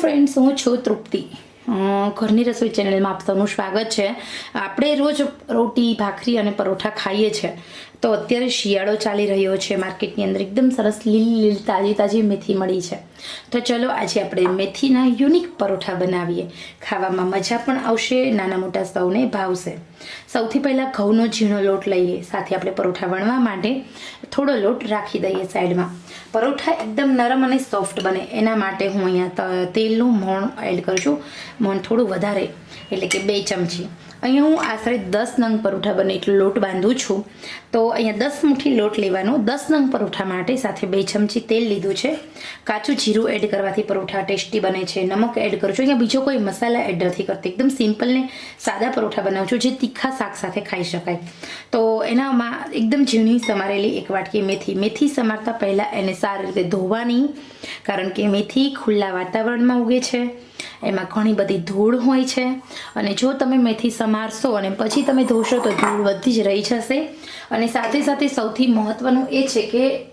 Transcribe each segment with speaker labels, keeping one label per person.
Speaker 1: Friends હું છું તૃપ્તિ. ઘરની રસોઈ ચેનલમાં આપ સૌનું સ્વાગત છે. આપણે રોજ રોટી, ભાખરી અને પરોઠા ખાઈએ છીએ તો અત્યારે શિયાળો ચાલી રહ્યો છે માર્કેટની અંદર. એકદમ સરસ લીલી લીલી તાજી તાજી મેથી મળી છે. તો ચલો આજે આપણે મેથીના યુનિક પરોઠા બનાવીએ. ખાવામાં મજા પણ આવશે, નાના મોટા સૌને ભાવશે. સૌથી પહેલાં ઘઉંનો ઝીણો લોટ લઈએ, સાથે આપણે પરોઠા વણવા માટે થોડો લોટ રાખી દઈએ સાઈડમાં. પરોઠા એકદમ નરમ અને સોફ્ટ બને, એના માટે હું અહીંયા તેલનું મોણ એડ કરું છું. મોણ થોડું વધારે, એટલે કે બે ચમચી. અહીંયા હું આશરે દસ નંગ પરોઠા બને એટલો લોટ બાંધું છું. તો અહીંયા દસ મુઠ્ઠી લોટ લેવાનો. દસ નંગ પરોઠા માટે સાથે બે ચમચી તેલ લીધું છે. કાચું જીરું એડ કરવાથી પરોઠા ટેસ્ટી બને છે. નમક એડ કરું છું. અહીંયા બીજો કોઈ મસાલા એડ નથી કરતી. એકદમ સિમ્પલ ને સાદા પરોઠા બનાવું છું જે તીખા શાક સાથે ખાઈ શકાય. તો એનામાં એકદમ ઝીણી સમારેલી એક વાટકી મેથી. મેથી સમારતા પહેલાં એને સારી રીતે ધોવાની, કારણ કે મેથી ખુલ્લા વાતાવરણમાં ઉગે છે. એમાં ઘણી બધી ધૂળ હોય છે. અને જો તમે મેથી સમારશો અને પછી તમે ધોશો તો ધૂળ બધી જ રહી જશે. અને સાથે સાથે સૌથી મહત્વનું એ છે કે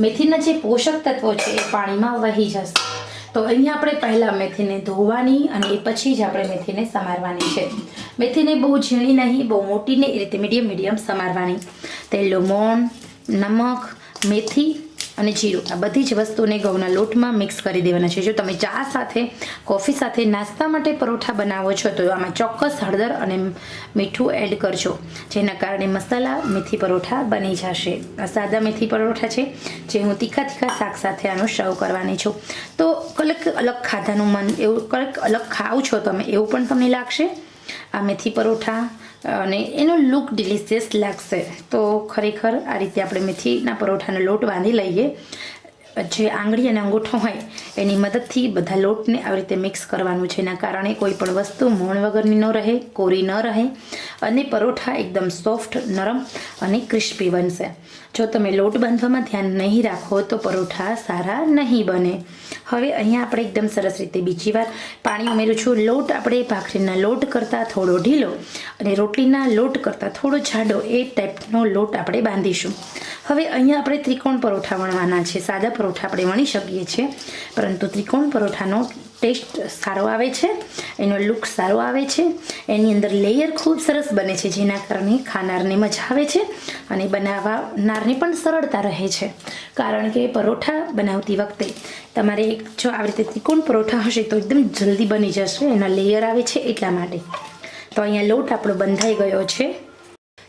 Speaker 1: મેથીના જે પોષક તત્વો છે એ પાણીમાં વહી જશે. તો અહીંયા આપણે પહેલાં મેથીને ધોવાની અને એ પછી જ આપણે મેથીને સમારવાની છે. મેથીને બહુ ઝીણી નહીં, બહુ મોટી નહીં, એ રીતે મીડિયમ મીડિયમ સમારવાની. તે મોણ, નમક, મેથી અને જીરું. આ બધી જ વસ્તુને ઘઉંના લોટમાં મિક્સ કરી દેવાના છે. જો તમે ચા સાથે કોફી સાથે નાસ્તા માટે પરોઠા બનાવો છો, તો આમાં ચોક્કસ હળદર અને મીઠું એડ કરજો. જેના કારણે મસાલા, મેથી પરોઠા બની જશે. આ સાદા મેથી પરોઠા છે, જે હું તીખા તીખા શાક સાથે આનો સર્વ કરવાની છું. તો કલક અલગ ખાધાનું મન, એવું કલક અલગ ખાવ છો તમે, એવું પણ તમને લાગશે? આ મેથી પરોઠા અને એનો લુક ડિલિશિયસ લાગશે. તો ખરેખર આ રીતે આપણે મેથીના પરોઠાનો લોટ બાંધી લઈએ. જે આંગળી અને અંગૂઠો હોય, એની મદદથી બધા લોટને આવી રીતે મિક્સ કરવાનું છે. એના કારણે કોઈ પણ વસ્તુ મોણ વગરની ન રહે, કોરી ન રહે અને પરોઠા એકદમ સોફ્ટ નરમ અને ક્રિસ્પી બનશે. જો તમે લોટ બાંધવામાં ધ્યાન નહીં રાખો તો પરોઠા સારા નહીં બને. હવે અહીંયા આપણે એકદમ સરસ રીતે બીજી વાર પાણી ઉમેરું છું. લોટ આપણે ભાખરીના લોટ કરતાં થોડો ઢીલો અને રોટલીના લોટ કરતાં થોડો જાડો એ ટાઈપનો લોટ આપણે બાંધીશું. હવે અહીંયા આપણે ત્રિકોણ પરોઠા વણવાના છે. સાદા પરોઠા આપણે વણી શકીએ છીએ. પરંતુ ત્રિકોણ પરોઠાનો ટેસ્ટ સારો આવે છે, એનો લુક સારો આવે છે, એની અંદર લેયર ખૂબ સરસ બને છે, જેના કારણે ખાનારને મજા આવે છે અને બનાવનારને પણ સરળતા રહે છે. કારણ કે પરોઠા બનાવતી વખતે તમારે જો આવી રીતે ત્રિકોણ પરોઠા હશે તો એકદમ જલ્દી બની જશે, એના લેયર આવે છે એટલા માટે. તો અહીંયા લોટ આપણો બંધાઈ ગયો છે.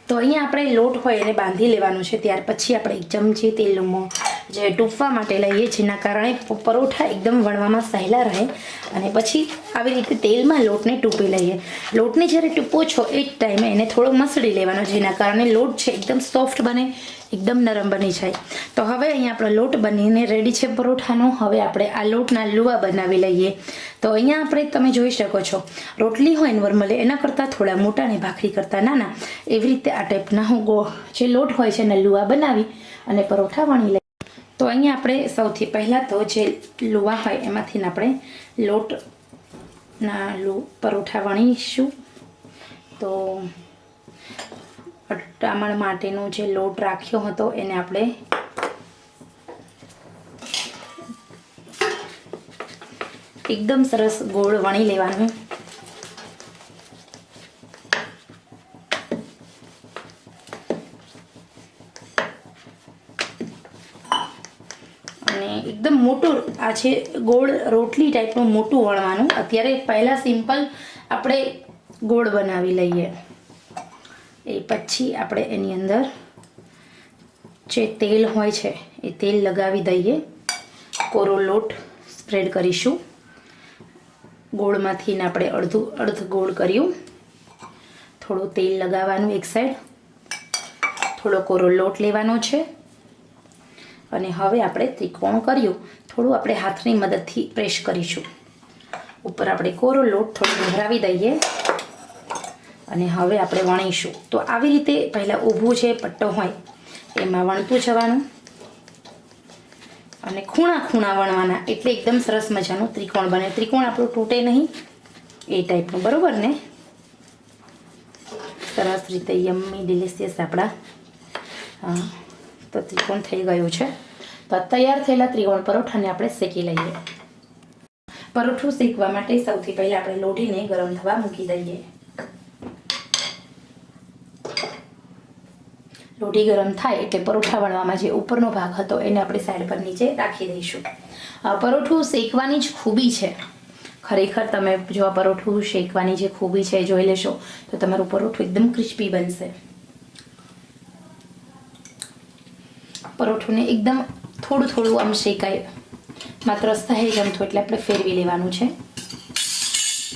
Speaker 1: તો અહીંયા આપણે લોટ હોય એને બાંધી લેવાનું છે, ત્યાર પછી આપણે એક ચમચી તેલનું મોં જે ટૂંપવા માટે લઈએ, જેના કારણે પરોઠા એકદમ વણવામાં સહેલા રહે અને પછી આવી રીતે તેલમાં લોટને ટૂંપી લઈએ. લોટને જ્યારે ટૂંપો છો એ જ ટાઈમે એને થોડો મસળી લેવાનો, જેના કારણે લોટ છે એકદમ સોફ્ટ બને, એકદમ નરમ બની જાય. તો હવે અહીંયા આપણો લોટ બનીને રેડી છે પરોઠાનો. હવે આપણે આ લોટના લુવા બનાવી લઈએ. તો અહીંયા આપણે તમે જોઈ શકો છો, રોટલી હોય નોર્મલી એના કરતાં થોડા મોટા ને ભાખરી કરતાં નાના, એવી રીતે આ ટાઈપના હું ગો જે લોટ હોય છે એના લુવા બનાવી અને પરોઠા વણી લઈએ. તો અહીંયા આપણે સૌથી પહેલાં તો જે લુવા હોય, એમાંથી આપણે લોટના લો પરોઠા વણીશું. તો અટામણ માટેનો જે લોટ રાખ્યો હતો, એને આપણે એકદમ સરસ ગોળ વણી લેવાનું અને એકદમ મોટું, આ છે ગોળ રોટલી ટાઈપનું મોટું વણવાનું. અત્યારે પહેલાં સિમ્પલ આપણે ગોળ બનાવી લઈએ. એ પછી આપણે એની અંદર જે તેલ હોય છે, એ તેલ લગાવી દઈએ. કોરો લોટ સ્પ્રેડ કરીશું. ગોળમાંથી આપણે અડધું, અડધ ગોળ કર્યું. થોડું તેલ લગાવવાનું એક સાઈડ થોડો કોરો લોટ લેવાનો છે. અને હવે આપણે ત્રિકોણ કર્યું. થોડું આપણે હાથની મદદથી પ્રેસ કરીશું. ઉપર આપણે કોરો લોટ થોડો ભરાવી દઈએ. અને હવે આપણે વણીશું. તો આવી રીતે પહેલાં ઊભું છે, પટ્ટો હોય, એમાં વણતું જવાનું. અને ખૂણા ખૂણા વણવાના, એટલે એકદમ સરસ મજાનું ત્રિકોણ બને. ત્રિકોણ આપણું તૂટે નહીં. એ ટાઈપનું, બરાબર ને? સરસ રીતે યમ્મી, ડિલિશિયસ આપણા હા તો ત્રિકોણ થઈ ગયું છે. તો તૈયાર થયેલા ત્રિકોણ પરોઠાને આપણે શેકી લઈએ. પરોઠું શેકવા માટે સૌથી પહેલાં આપણે લોઢીને ગરમ થવા મૂકી દઈએ. લોઢી ગરમ થાય એટલે પરોઠા વણવામાં જે ઉપરનો ભાગ હતો એને આપણે સાઈડ પર નીચે રાખી દઈશું. પરોઠું શેકવાની જ ખૂબી છે. ખરેખર તમે જો આ પરોઠું શેકવાની જે ખૂબી છે જોઈ લેશો, તો તમારું પરોઠું એકદમ ક્રિસ્પી બનશે. પરોઠુંને એકદમ થોડું થોડું આમ શેકાય. માત્ર સહેજ અમથું એટલે આપણે ફેરવી લેવાનું છે.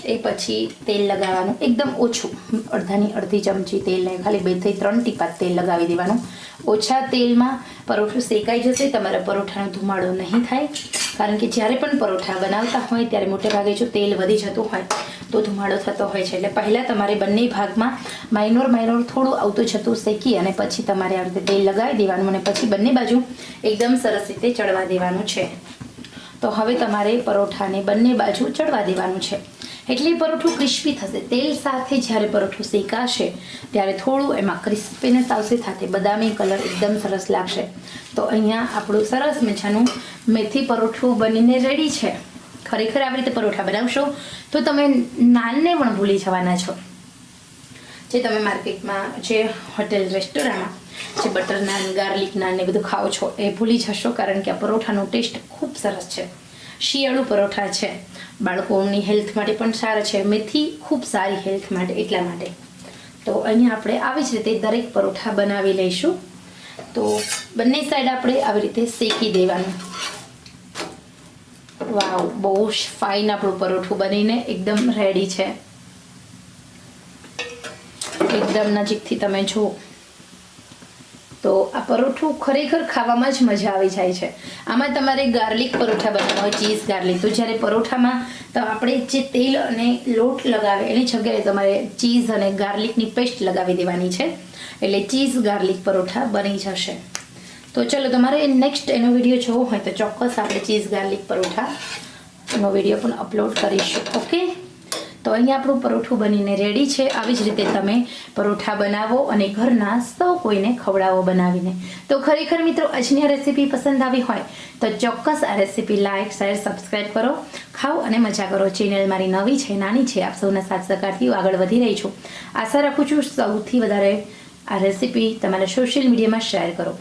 Speaker 1: એ પછી તેલ લગાવવાનું. એકદમ ઓછું. અડધાની અડધી ચમચી તેલ ને ખાલી બેથી ત્રણ ટીપા તેલ લગાવી દેવાનું. ઓછા તેલમાં પરોઠું શેકાઈ જશે, તમારા પરોઠાનો ધુમાડો નહીં થાય. કારણ કે જ્યારે પણ પરોઠા બનાવતા હોય, ત્યારે મોટે ભાગે જો તેલ વધી જતું હોય, તો ધુમાડો થતો હોય છે. એટલે પહેલાં તમારે બંને ભાગમાં માઇનોર માઇનોર થોડું આવતું જતું શેકી અને પછી તમારે આ રીતે તેલ લગાવી દેવાનું અને પછી બંને બાજુ એકદમ સરસ રીતે ચડવા દેવાનું છે. તો હવે તમારે પરોઠાને બંને બાજુ ચડવા દેવાનું છે. એટલે પરોઠું ક્રિસ્પી થશે. તેલ સાથે જ્યારે પરોઠું શેકાશે, ત્યારે થોડું એમાં ક્રિસ્પીનેસ આવશે, સાથે બદામી કલર એકદમ સરસ લાગશે. તો અહીંયા આપણું સરસ મજાનું મેથી પરોઠું બનીને રેડી છે. ખરેખર આવી રીતે પરોઠા બનાવશો, તો તમે નાનને પણ ભૂલી જવાના છો. જે તમે માર્કેટમાં, જે હોટેલ રેસ્ટોરન્ટમાં જે બટર નાન, ગાર્લિક નાન ને બધું ખાઓ છો, એ ભૂલી જશો, કારણ કે આ પરોઠાનો ટેસ્ટ ખૂબ સરસ છે. શિયાળુ પરોઠા છે. બાળકોની હેલ્થ માટે પણ સારા છે. મેથી ખૂબ સારી હેલ્થ માટે, એટલા માટે. તો અહીંયા આપણે આવી જ રીતે દરેક પરોઠા બનાવી લઈશું. તો બંને સાઈડ આપણે આવી રીતે શેકી દેવાનું. વાવ, બહુ જ ફાઇન આપણું પરોઠું બનીને એકદમ રેડી છે. એકદમ નજીકથી તમે જુઓ. તો આ પરોઠું ખરેખર ખાવામાં જ મજા આવી જાય છે. આમાં તમારે ગાર્લિક પરોઠા બનાવવા હોય, ચીઝ, ગાર્લિક. તો જ્યારે પરોઠામાં તો આપણે જે તેલ અને લોટ લગાવે, એની જગ્યાએ તમારે ચીઝ અને ગાર્લિકની પેસ્ટ લગાવી દેવાની છે. એટલે ચીઝ, ગાર્લિક પરોઠા બની જશે. તો ચલો, તમારે નેક્સ્ટ એનો વીડિયો જોવો હોય તો ચોક્કસ આપણે ચીઝ, ગાર્લિક પરોઠા નો વીડિયો પણ અપલોડ કરીશું. ઓકે તો અહીંયા આપણું પરોઠું બનીને રેડી છે. આવી જ રીતે તમે પરોઠા બનાવો અને ઘરના સૌ કોઈને ખવડાવો બનાવીને. તો ખરેખર મિત્રો, આજની આ રેસીપી પસંદ આવી હોય તો ચોક્કસ આ રેસીપી લાઇક શેર સબસ્ક્રાઈબ કરો. ખાઓ અને મજા કરો. ચેનલ મારી નવી છે, નાની છે, આપ સૌના સાથ સહકારથી આગળ વધી રહી છું. આશા રાખું છું સૌથી વધારે આ રેસીપી તમારા સોશિયલ મીડિયામાં શેર કરો.